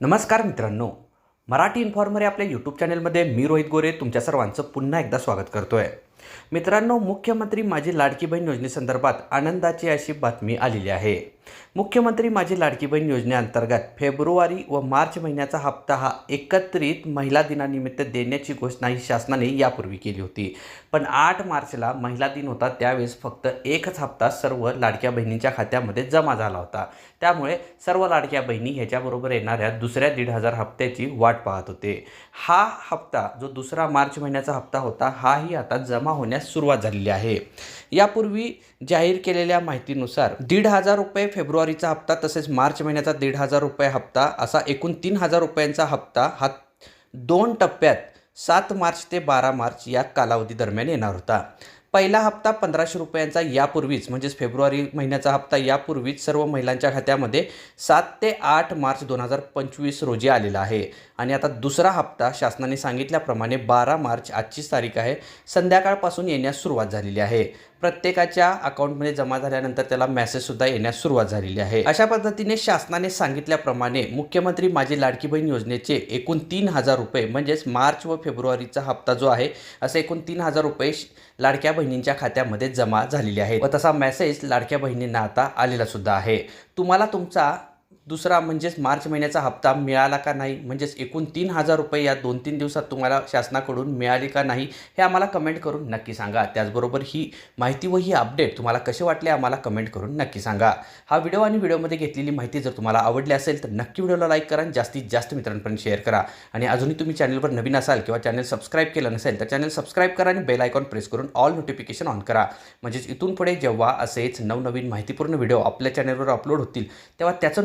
नमस्कार मित्रांनो. मराठी इन्फॉर्मर या आपल्या यूट्यूब चॅनलमध्ये मी रोहित गोरे तुमच्या सर्वांचं पुन्हा एकदा स्वागत करतो आहे मित्रांनो मुख्यमंत्री माझी लाडकी बहीण योजनेसंदर्भात आनंदाची अशी बातमी आलेली आहे. मुख्यमंत्री माझी लाडकी बहीण योजनेअंतर्गत फेब्रुवारी व मार्च महिन्याचा हप्ता हा एकत्रित महिला दिनानिमित्त देण्याची घोषणा ही शासनाने यापूर्वी केली होती. पण आठ मार्चला महिला दिन होता त्यावेळेस फक्त एकच हप्ता सर्व लाडक्या बहिणींच्या खात्यामध्ये जमा झाला होता. त्यामुळे सर्व लाडक्या बहिणी ह्याच्याबरोबर येणाऱ्या दुसऱ्या दीड हजार हप्त्याची वाट पाहत होते. हा हप्ता जो दुसरा मार्च महिन्याचा हप्ता होता हाही आता जमा होण्यास सुरुवात झालेली आहे. यापूर्वी जाहीर केलेल्या माहितीनुसार दीड हजार रुपये फेब्रुवारीचा हप्ता तसेच मार्च महिन्याचा दीड हजार रुपये हप्ता असा एकूण तीन हजार रुपयांचा हप्ता हा दोन टप्प्यात सात मार्च ते बारा मार्च या कालावधी दरम्यान येणार होता. पहिला हप्ता पंधराशे रुपयांचा यापूर्वीच म्हणजेच फेब्रुवारी महिन्याचा हप्ता यापूर्वीच सर्व महिलांच्या खात्यामध्ये सात ते आठ मार्च दोन हजार पंचवीस रोजी आलेला आहे. आणि आता दुसरा हप्ता शासनाने सांगितल्याप्रमाणे बारा मार्च आजचीच तारीख आहे. संध्याकाळपासून येण्यास सुरुवात झालेली आहे. प्रत्येकाच्या अकाउंटमध्ये जमा झाल्यानंतर त्याला मेसेजसुद्धा येण्यास सुरुवात झालेली आहे. अशा पद्धतीने शासनाने सांगितल्याप्रमाणे मुख्यमंत्री माझी लाडकी बहीण योजनेचे एकूण तीन हजार रुपये म्हणजेच मार्च व फेब्रुवारीचा हप्ता जो आहे असे एकूण तीन हजार रुपये श- लाडक्या बहिणींच्या खात्यामध्ये जमा झालेली आहे व तसा मेसेज लाडक्या बहिणींना आता आलेला सुद्धा आहे. तुम्हाला तुमचा दुसरा म्हणजेच मार्च महिन्याचा हप्ता मिळाला का नाही? म्हणजेच एकूण तीन हजार रुपये या दोन तीन दिवसात तुम्हाला शासनाकडून मिळाले का नाही? हे आम्हाला कमेंट करून नक्की सांगा. त्याचबरोबर ही माहिती व ही अपडेट तुम्हाला कसे वाटले आम्हाला कमेंट करून नक्की सांगा. हा व्हिडिओ आणि व्हिडिओमध्ये घेतलेली माहिती जर तुम्हाला आवडली असेल तर नक्की व्हिडिओला लाईक करा जास्तीत जास्त मित्रांपर्यंत शेअर करा. आणि अजूनही तुम्ही चॅनलवर नवीन असाल किंवा चॅनल सबस्क्राईब केलं नसेल तर चॅनल सबस्क्राईब करा आणि बेल आयकॉन प्रेस करून ऑल नोटिफिकेशन ऑन करा. म्हणजेच इथून पुढे जेव्हा असेच नवनवीन माहितीपूर्ण व्हिडिओ आपल्या चॅनलवर अपलोड होतील तेव्हा त्याचं